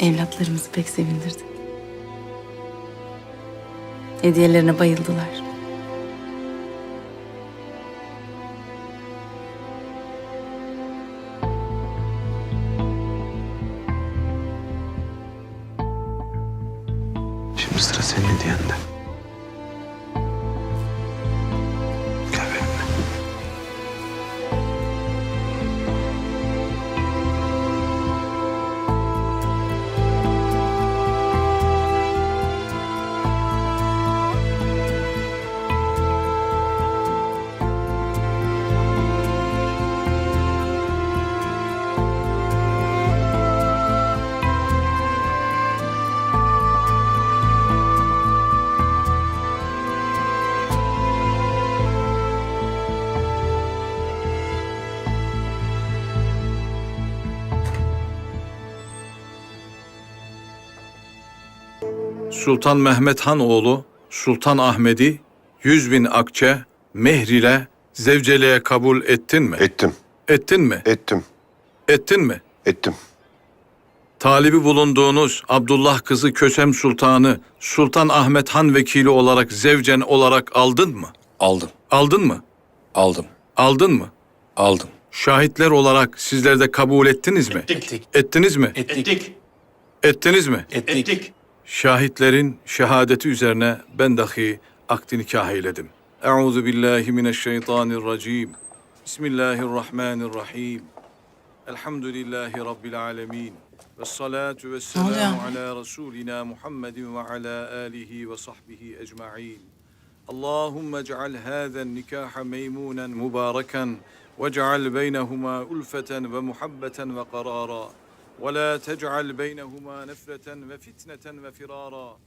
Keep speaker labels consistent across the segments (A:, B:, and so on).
A: evlatlarımızı pek sevindirdi. Hediyelerine bayıldılar.
B: Şimdi sıra senin hediyende.
C: Sultan Mehmet Han oğlu Sultan Ahmet'i yüz bin akçe mehr ile zevceliğe kabul ettin mi?
D: Ettim,
C: ettin mi?
D: ettim,
C: Ettin mi?
D: ettim.
C: Talibi bulunduğunuz Abdullah kızı Kösem Sultan'ı Sultan Ahmet Han vekili olarak zevcen olarak aldın mı?
E: Aldım,
C: Aldın mı?
E: aldım,
C: Aldın mı?
E: aldım.
C: Şahitler olarak sizler de kabul ettiniz mi?
E: Ettik.
C: Ettiniz mi?
E: Ettik.
C: Ettiniz mi?
E: Ettik.
C: Şahitlerin şehadeti üzerine ben dahi akdi nikah eyledim. Euzu billahi mineşşeytanirracim. Bismillahirrahmanirrahim. Elhamdülillahi rabbil alamin. Ve salatu ve selamu ala rasulina Muhammedin ve ala alihi ve sahbihi ecma'in. Allahümme ec'al hâzen nikaha meymunen mübareken ve ec'al beynehuma ulfeten ve muhabbeten ve karara. وَلَا تَجْعَلْ بَيْنَهُمَا نَفْرَةً وَفِتْنَةً وَفِرَارًا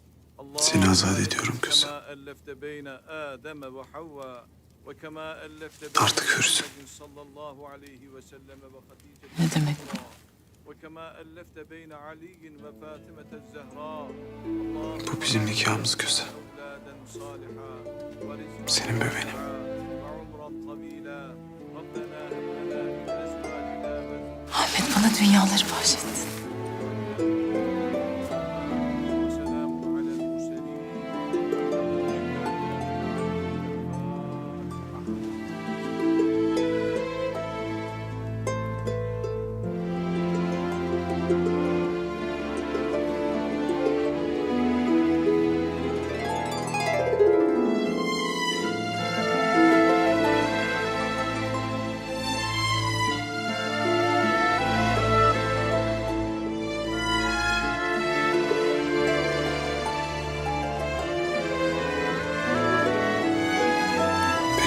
B: Seni azat ediyorum Kösem.
C: كما ألفت بين آدم وحواء وكما ألفت
B: Artık hürsün.
C: محمد صلى الله عليه وسلم وخديجة
A: Ne demek bu?
C: الكبرى وكما ألفت بين علي وفاطمة الزهراء
B: Bu bizim nikahımız Kösem.
C: أولادا صالحا ورزقا
B: Senin bebeğin.
A: Bana dünyaları bahşetti.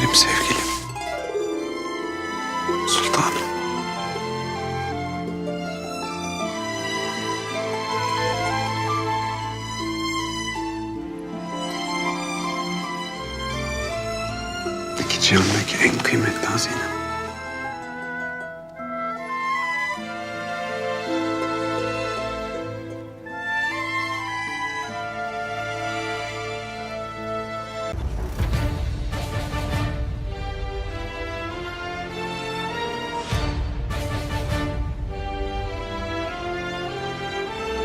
B: Benim sevgilim. Sultanım. İki cihandaki en kıymetli hazinem.